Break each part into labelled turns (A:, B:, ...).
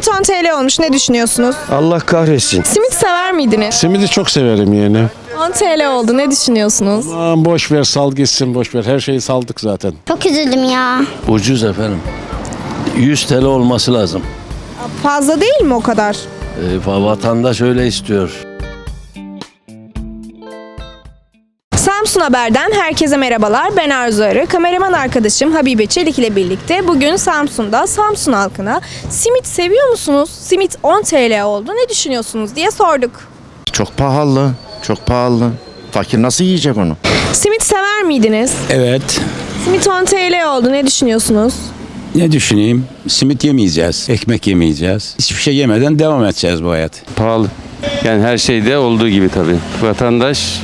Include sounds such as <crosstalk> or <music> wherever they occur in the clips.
A: Simit 10 TL olmuş ne düşünüyorsunuz?
B: Allah kahretsin.
A: Simit sever miydiniz?
B: Simidi çok severim yani.
A: 10 TL oldu ne düşünüyorsunuz?
B: Aman boş ver sal gitsin boş ver. Her şeyi saldık zaten.
C: Çok üzüldüm ya.
D: Ucuz efendim. 100 TL olması lazım.
A: Fazla değil mi o kadar?
D: E, vatandaş öyle istiyor.
A: Samsun Haber'den herkese merhabalar. Ben Arzu Arı. Kameraman arkadaşım Habibe Çelik ile birlikte bugün Samsun'da Samsun halkına simit seviyor musunuz? Simit 10 TL oldu. Ne düşünüyorsunuz diye sorduk.
E: Çok pahalı, çok pahalı. Fakir nasıl yiyecek onu?
A: Simit sever miydiniz?
F: Evet.
A: Simit 10 TL oldu. Ne düşünüyorsunuz?
F: Ne düşüneyim? Simit yemeyeceğiz, ekmek yemeyeceğiz. Hiçbir şey yemeden devam edeceğiz bu hayat.
G: pahalı. Yani her şeyde olduğu gibi tabii. Vatandaş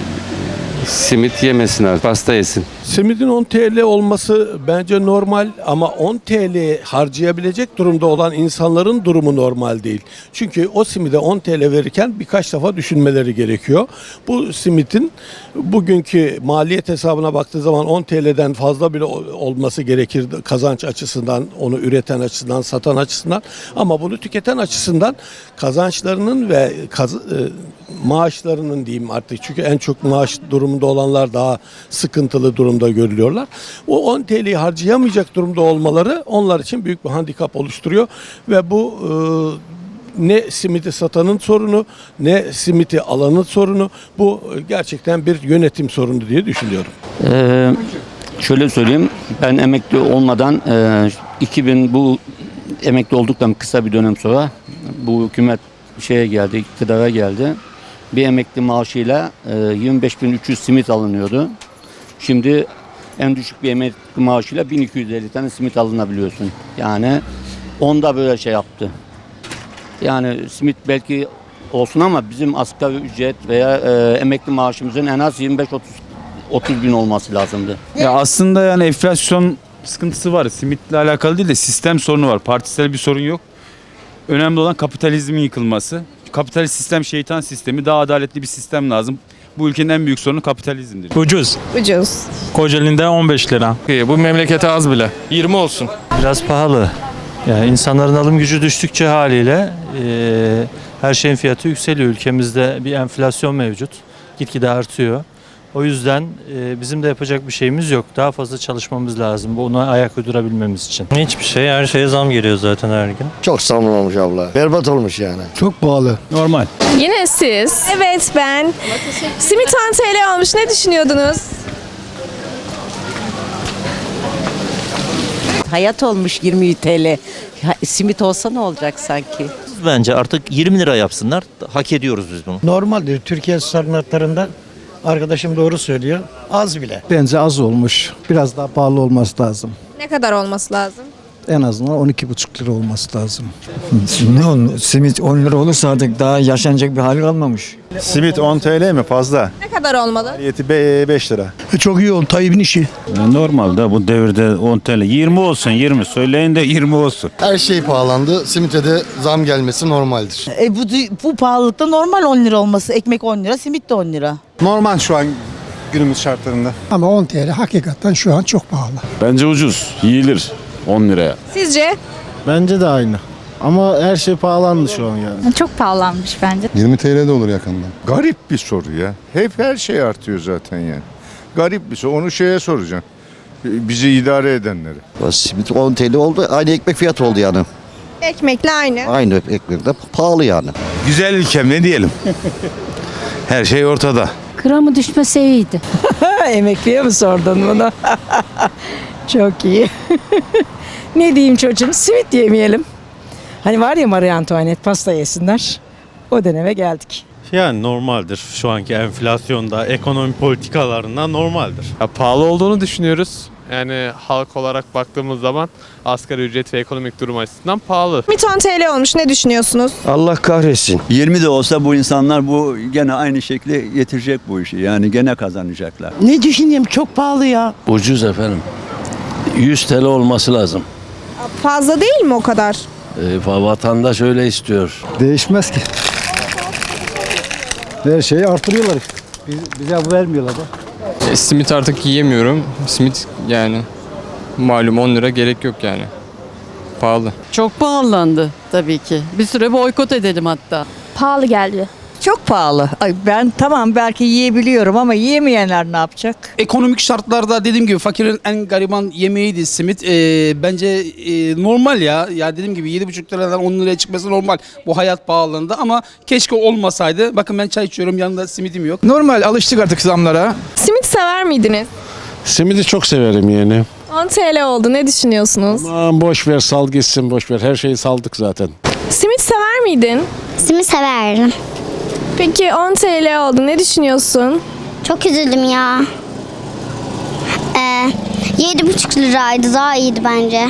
G: simit yemesin artık, pasta yesin.
H: Simidin 10 TL olması bence normal ama 10 TL harcayabilecek durumda olan insanların durumu normal değil. Çünkü o simide 10 TL verirken birkaç defa düşünmeleri gerekiyor. Bu simidin bugünkü maliyet hesabına baktığı zaman 10 TL'den fazla bile ol- olması gerekir kazanç açısından, onu üreten açısından, satan açısından ama bunu tüketen açısından kazançlarının ve kaz- e, maaşlarının diyeyim artık çünkü en çok maaş durumunda olanlar daha sıkıntılı durumda görülüyorlar. O 10 TL'yi harcayamayacak durumda olmaları onlar için büyük bir handikap oluşturuyor ve bu e, ne simiti satanın sorunu ne simiti alanın sorunu bu e, gerçekten bir yönetim sorunu diye düşünüyorum.
I: Ee, şöyle söyleyeyim, ben emekli olmadan e, 2000 bu emekli olduktan kısa bir dönem sonra bu hükümet şeye geldi, iktidara geldi. Bir emekli maaşıyla e, 25.300 simit alınıyordu. Şimdi en düşük bir emekli maaşıyla 1250 tane simit alınabiliyorsun. Yani onda böyle şey yaptı. Yani simit belki olsun ama bizim asgari ücret veya e, emekli maaşımızın en az 25-30 30 bin olması lazımdı.
J: Ya aslında yani enflasyon sıkıntısı var. Simitle alakalı değil de sistem sorunu var. Partisel bir sorun yok. Önemli olan kapitalizmin yıkılması. Kapitalist sistem şeytan sistemi. Daha adaletli bir sistem lazım. Bu ülkenin en büyük sorunu kapitalizmdir.
K: Ucuz.
A: Ucuz.
K: Kocaeli'nde 15 lira.
G: Bu memlekete az bile. 20 olsun.
K: Biraz pahalı. Yani insanların alım gücü düştükçe haliyle eee, her şeyin fiyatı yükseliyor. Ülkemizde bir enflasyon mevcut. Gitgide artıyor. O yüzden eee, bizim de yapacak bir şeyimiz yok. Daha fazla çalışmamız lazım. Buna ayak uydurabilmemiz için. Hiçbir şey. Her şeye zam geliyor zaten her gün.
B: Çok zam olmuş abla. Berbat olmuş yani.
J: Çok pahalı. Normal.
A: Yine siz. Evet ben. Simit 10 TL olmuş. Ne düşünüyordunuz?
L: Hayat olmuş 20 TL. Ya, Simit olsa ne olacak sanki?
K: Bence artık 20 lira yapsınlar. Hak ediyoruz biz bunu.
M: Normaldir. Türkiye standartlarında arkadaşım doğru söylüyor. Az bile.
B: Bence az olmuş. Biraz daha pahalı olması lazım.
A: Ne kadar olması lazım?
B: En azından 12,5 lira olması lazım.
M: Ne on, simit 10 lira olursa artık daha yaşanacak bir hali kalmamış.
E: Simit 10 TL mi fazla?
A: Ne kadar olmalı?
E: Yeti 5 lira.
M: Çok iyi oldu Tayyip'in işi.
F: Normal da bu devirde 10 TL. 20 olsun 20. Söyleyin de 20 olsun.
B: Her şey pahalandı. Simite de zam gelmesi normaldir.
L: E bu, bu pahalılıkta normal 10 lira olması. Ekmek 10 lira, simit de 10 lira.
E: Normal şu an günümüz şartlarında.
M: Ama 10 TL hakikaten şu an çok pahalı.
F: Bence ucuz. Yiyilir 10 liraya.
A: Sizce?
B: Bence de aynı. Ama her şey pahalandı şu an yani.
C: Çok pahalanmış bence.
E: 20 TL de olur yakında. Garip bir soru ya. Hep her şey artıyor zaten yani. Garip bir soru. Onu şeye soracağım. Bizi idare edenleri.
B: Simit 10 TL oldu. Aynı ekmek fiyatı oldu yani.
A: Ekmekle aynı.
B: Aynı ekmek de pahalı yani.
F: Güzel ülkem ne diyelim. Her şey ortada.
C: Gramı düşmese iyiydi. <laughs>
L: Emekliye mi sordun bunu? <laughs> Çok iyi. <laughs> ne diyeyim çocuğum? Simit yemeyelim. Hani var ya Marie Antoinette pasta yesinler. O döneme geldik.
K: Yani normaldir. Şu anki enflasyonda, ekonomi politikalarında normaldir.
G: pahalı olduğunu düşünüyoruz. Yani halk olarak baktığımız zaman asgari ücret ve ekonomik durum açısından pahalı.
A: Simit 10 TL olmuş. Ne düşünüyorsunuz?
B: Allah kahretsin.
D: 20 de olsa bu insanlar bu gene aynı şekli getirecek bu işi. Yani gene kazanacaklar.
L: Ne düşüneyim çok pahalı ya.
D: Ucuz efendim. 100 TL olması lazım.
A: Fazla değil mi o kadar?
D: E, vatandaş öyle istiyor.
B: Değişmez ki. Her şeyi artırıyorlar. bize bu vermiyorlar da.
G: E, simit artık yiyemiyorum. Simit yani malum 10 lira gerek yok yani. Pahalı.
L: Çok pahalandı.
C: tabii ki. Bir süre boykot edelim hatta.
A: Pahalı geldi.
L: Çok pahalı. Ay ben tamam belki yiyebiliyorum ama yiyemeyenler ne yapacak?
J: Ekonomik şartlarda dediğim gibi fakirin en gariban yemeğiydi simit. Ee, bence e, normal ya. Ya dediğim gibi 7,5 liradan 10 liraya çıkması normal bu hayat pahalılığında ama keşke olmasaydı. Bakın ben çay içiyorum yanında simitim yok.
B: Normal alıştık artık zamlara.
A: Simit sever miydiniz?
B: Simidi çok severim yani.
A: 10 TL oldu. Ne düşünüyorsunuz?
B: Aman boş ver sal gitsin boş ver. Her şeyi saldık zaten.
A: Simit sever miydin?
C: Simit severdim.
A: Peki 10 TL oldu. Ne düşünüyorsun?
C: Çok üzüldüm ya. Ee, 7,5 liraydı daha iyiydi bence.